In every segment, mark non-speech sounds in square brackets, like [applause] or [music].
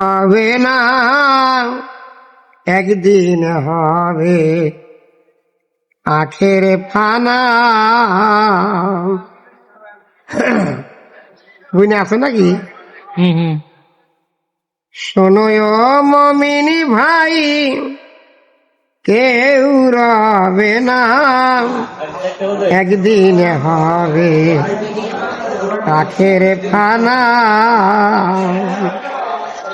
হবে না একদিন হবে। আখের ফানা। বুঝে আছো নাকি? শোনো মমিনী ভাই কেউ রবে না একদিন হবে। আখের ফানা।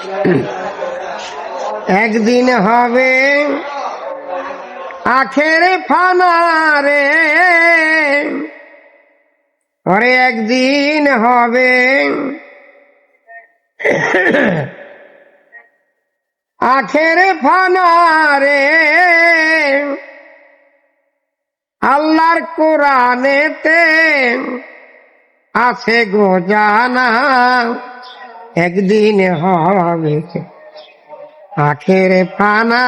[clears throat] একদিন হবে আখের ফানা রে পরে একদিন হবে [clears throat] আখের ফানারে। আল্লাহর কোরআনেতে আছে গো জানা। একদিন হবে আখের ফানা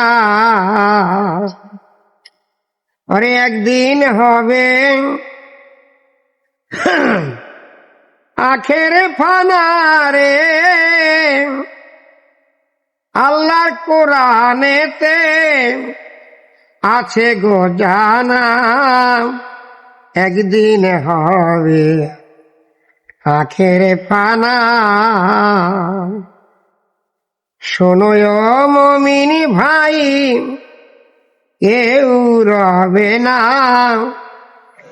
আরে একদিন হবে। আখের ফানারে আল্লাহর কোরআনেতে আছে গো জানা। একদিন হবে। আখের পানা। শোনো মমিনী ভাই কেউ রবে না।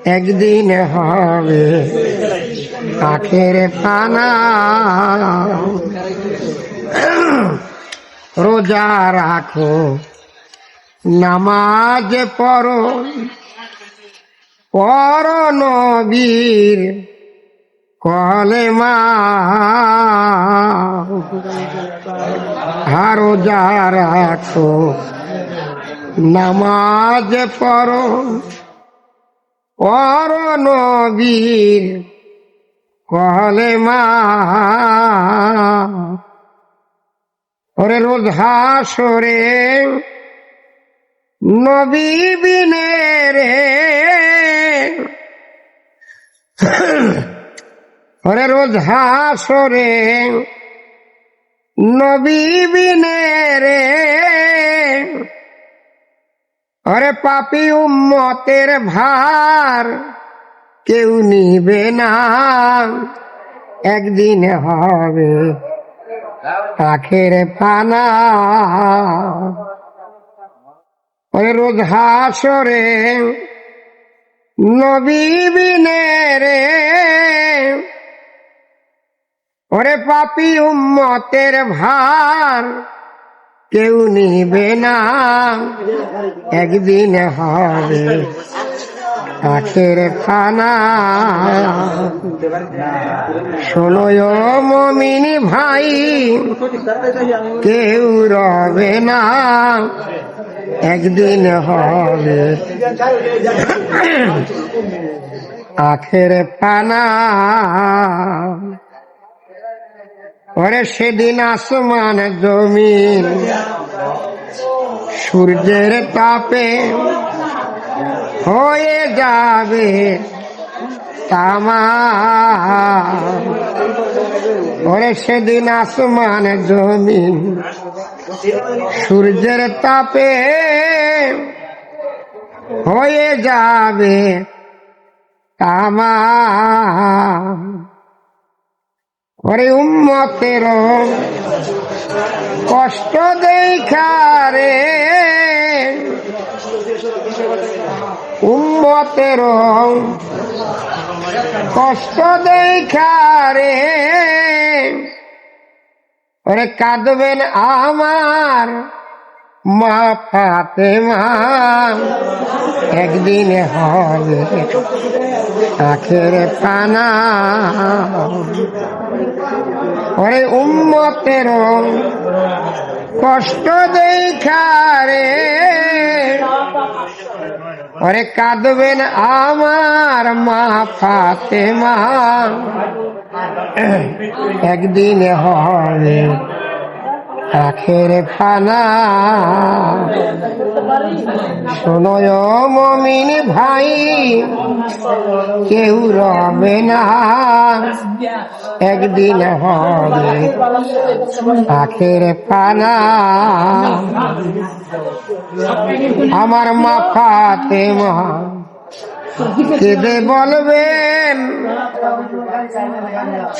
একদিন হবে আখের পানা। রোজা রাখো, নামাজ পড়ো। পর নবীর কলে মা রোজা রাখো, নামাজ পড়ো। পর নবীর কলে মা, ওরে রোজ হাসরে নবী বিনে রে। ওরে রোজ হাসরে নবী বিনে রে। ওরে পাপি উম্মতের ভার কেউ নিবে না। একদিন হবে আখের পানা। ওই রোজ হাসরে নবী বিনে রে। ওরে পাপি উম্মতের ভার, কেউ নিবে না। একদিন হবে আখের খানা। শোনো মমিনী ভাই, কেউ রবে না। একদিন হবে আখের পানা ওরে সেদিন আসমান জমিন, সূর্যের তাপে হয়ে যাবে তামা। ওরে সেদিন আসমান জমিন, সূর্যের তাপে হয়ে যাবে তামা। ওরে উম্মতের কষ্ট দেখারে উম্মতের কষ্ট দেখারে ওরে কাঁদবেন আমার মা ফাতে মা একদিন হবে আখের পানা। ওরে উম্মতের কষ্ট দেখারে ওরে কাঁদবেন আমার মা ফাতে মা একদিন হবে আখের ফানা শোনয় মমিন ভাই, কেউ রবে না। একদিন হবে আখের পানা আমার মা ফাতে মা কেঁদে বলবেন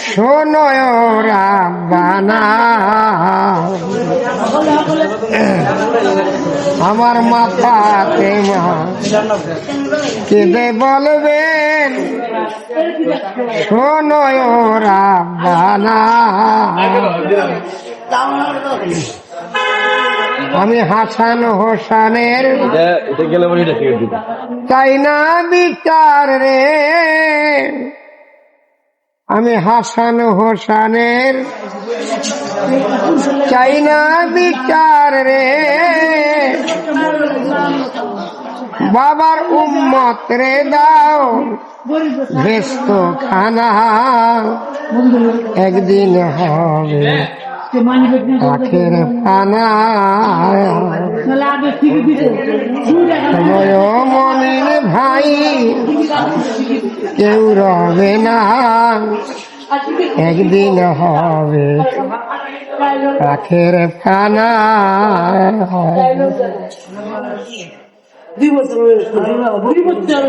শোনয় রাব্বানা। আমার মাথাতে মা। কেঁদে বলবেন শোনয় রাব্বানা আমি হাসান হোসানের চাই না বিচার রে? আমি হাসান হোসানের চাই না বিচার রে। বাবার উম্মত রে দাও। ভেস্ত খানা একদিন হবে। আখের পানা মমিন ভাই কেউ রবে না একদিন হবে আখের পানা দুই বছর দুই বছর